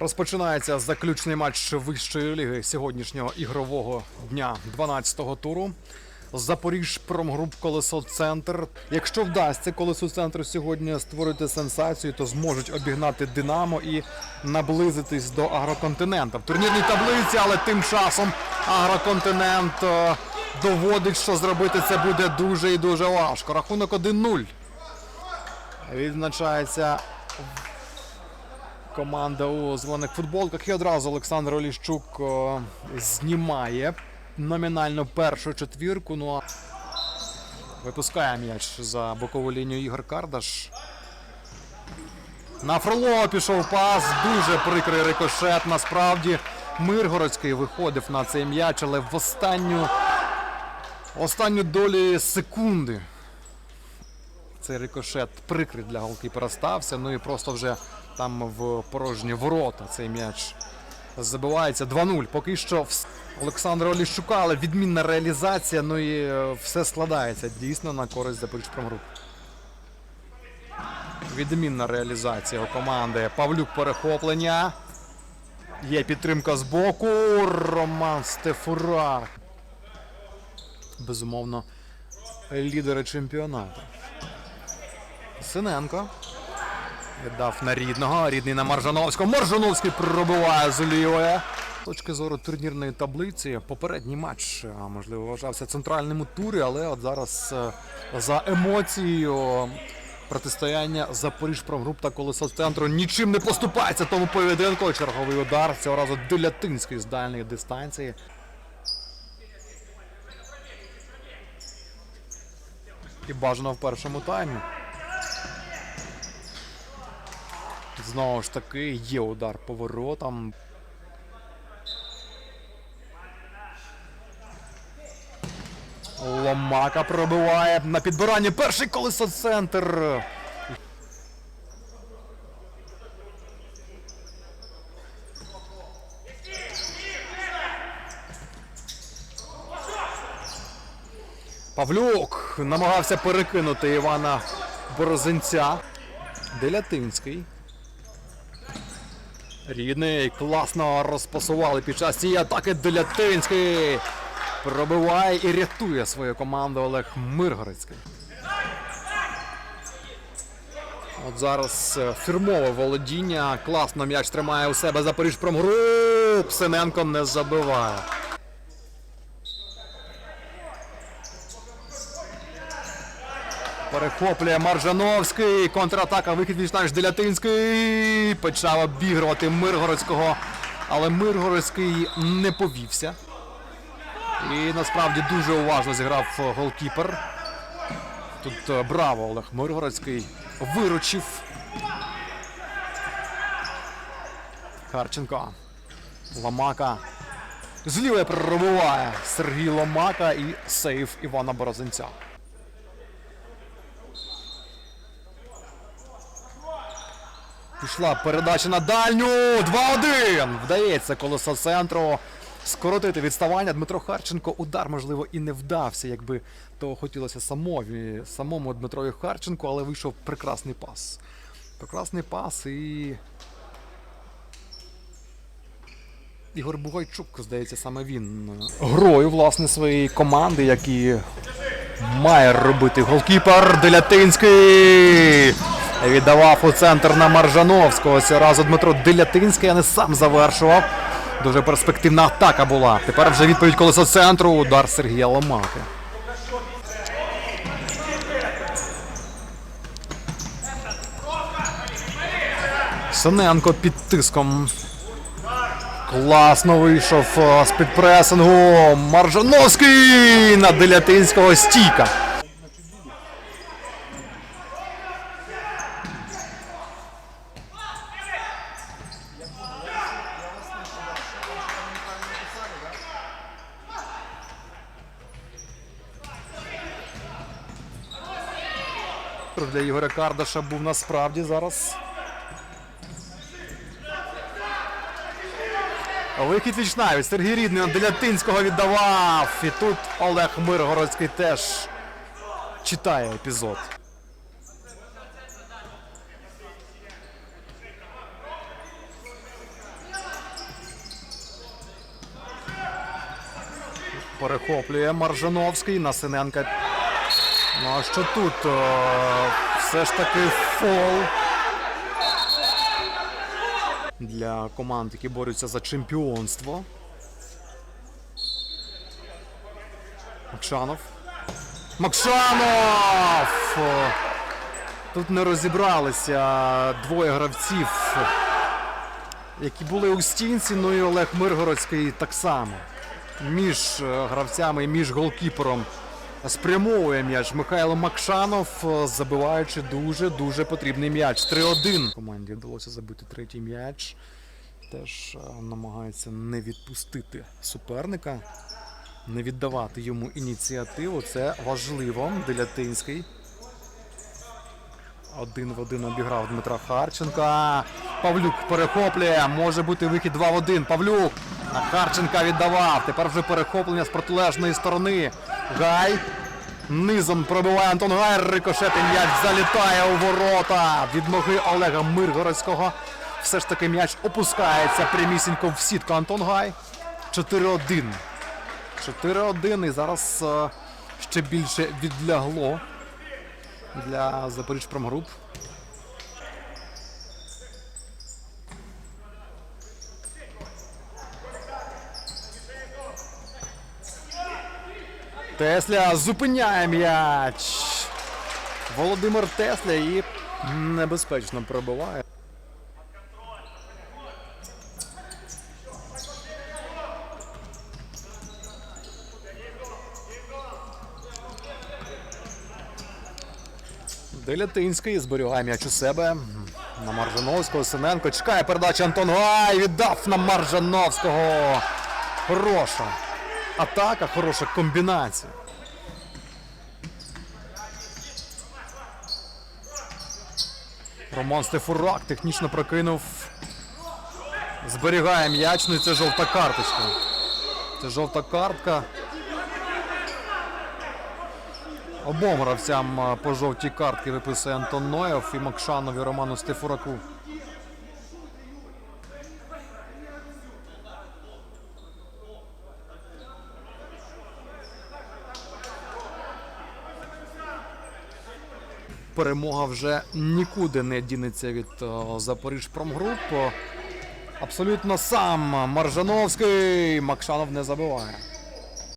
Розпочинається заключний матч вищої ліги сьогоднішнього ігрового дня 12-го туру. Запоріж промгруп Колесо Центр. Якщо вдасться колесо центру сьогодні створити сенсацію, то зможуть обігнати Динамо і наблизитись до агроконтинента. В турнірній таблиці, але тим часом агроконтинент е, доводить, що зробити це буде дуже і дуже важко. Рахунок 1-0. Відзначається команда у зелених футболках. І одразу Олександр Оліщук о, знімає номінально першу четвірку. Ну а випускає м'яч за бокову лінію Ігор Кардаш. На Фролова пішов пас. Дуже прикрий рикошет. Насправді Миргородський виходив на цей м'яч, але в останню, останню долі секунди цей рикошет прикрий для голкіпера стався. Ну і просто вже там в порожні ворота цей м'яч забивається 2-0. Поки що Олександра Оліщука, але відмінна реалізація. Ну і е, все складається дійсно на користь Запоріжпромгруп. Відмінна реалізація у команди. Павлюк перехоплення. Є підтримка з боку. Роман Стефурак. Безумовно, лідери чемпіонату. Синенко. Віддав на рідного. Рідний на Маржановського. Маржановський пробиває з лівої. З точки зору турнірної таблиці, попередній матч, можливо, вважався центральним у турі, але от зараз е, за емоцією протистояння Запоріж промгруп та колесо центру нічим не поступається тому поєдинку. Черговий удар. Цього разу Делятинський з дальньої дистанції. І бажано в першому таймі. Знову ж таки, є удар по воротам. Ломака пробиває на підбиранні перший колесо центр. Павлюк намагався перекинути Івана Борозенця. Делятинський. Рідний класно розпасували під час цієї атаки Делятинський. Пробиває і рятує свою команду Олег Миргородський. От зараз е, фірмове володіння. Класно м'яч тримає у себе Запоріжпромгруп. Синенко не забиває. Перехоплює Маржановський. Контратака. Вихід вічнавіч Делятинський. Почав обігрувати Миргородського. Але Миргородський не повівся. І насправді дуже уважно зіграв е, голкіпер. Тут е, браво Олег Миргородський виручив. Харченко. Ломака. Зліве пробиває Сергій Ломака і сейф Івана Борозенця. Пішла передача на дальню. 2-1. Вдається колесо центру скоротити відставання. Дмитро Харченко. Удар, можливо, і не вдався, якби того хотілося самові, самому Дмитрові Харченку, але вийшов прекрасний пас. Прекрасний пас і. Ігор Бугайчук, здається, саме він е, грою власне своєї команди, як і має робити голкіпер Делятинський. Віддавав у центр на Маржановського. Цього разу Дмитро Делятинський, а не сам завершував. Дуже перспективна атака була. Тепер вже відповідь колесо центру. Удар Сергія Ломаки. Синенко під тиском. Класно вийшов з підпресингу. Маржановський на Делятинського стійка. фактор для Ігоря Кардаша був насправді зараз. Вихід вічна від Сергій Рідний для тинського віддавав. І тут Олег Миргородський теж читає епізод. Перехоплює Маржановський Насиненка. Ну а що тут? Е, Все ж таки фол. Для команд, які борються за чемпіонство. Макшанов. Макшанов! Тут не розібралися двоє гравців, які були у стінці, ну і Олег Миргородський так само. Між е, гравцями і між голкіпером спрямовує м'яч Михайло Макшанов, е, забиваючи дуже-дуже потрібний м'яч. 3-1. Команді вдалося забити третій м'яч. Теж е, намагається не відпустити суперника, не віддавати йому ініціативу. Це важливо. Делятинський. Один в один обіграв Дмитра Харченка. Павлюк перехоплює. Може бути вихід 2 в 1. Павлюк на Харченка віддавав. Тепер вже перехоплення з протилежної сторони. Гай. Низом пробиває Антон Гай. Рикошет м'яч залітає у ворота. Від ноги Олега Миргородського. Все ж таки м'яч опускається прямісінько в сітку Антон Гай. 4-1. 4-1 і зараз е, ще більше відлягло для Запоріжпромгруп. Тесля зупиняє м'яч. Володимир Тесля і небезпечно пробиває. Делятинський зберігає м'яч у себе. На Маржановського Синенко. Чекає передача Антон Гай. Віддав на Маржановського. Хороша атака, хороша комбінація. Роман Стефурак технічно прокинув. Зберігає м'яч, ну і це жовта карточка. Це жовта картка. Обом гравцям по жовтій картці виписує Антон Ноєв і Макшанов і Роману Стефураку. Перемога вже нікуди не дінеться від о, Запоріжпромгруп. Абсолютно сам Маржановський. Макшанов не забиває.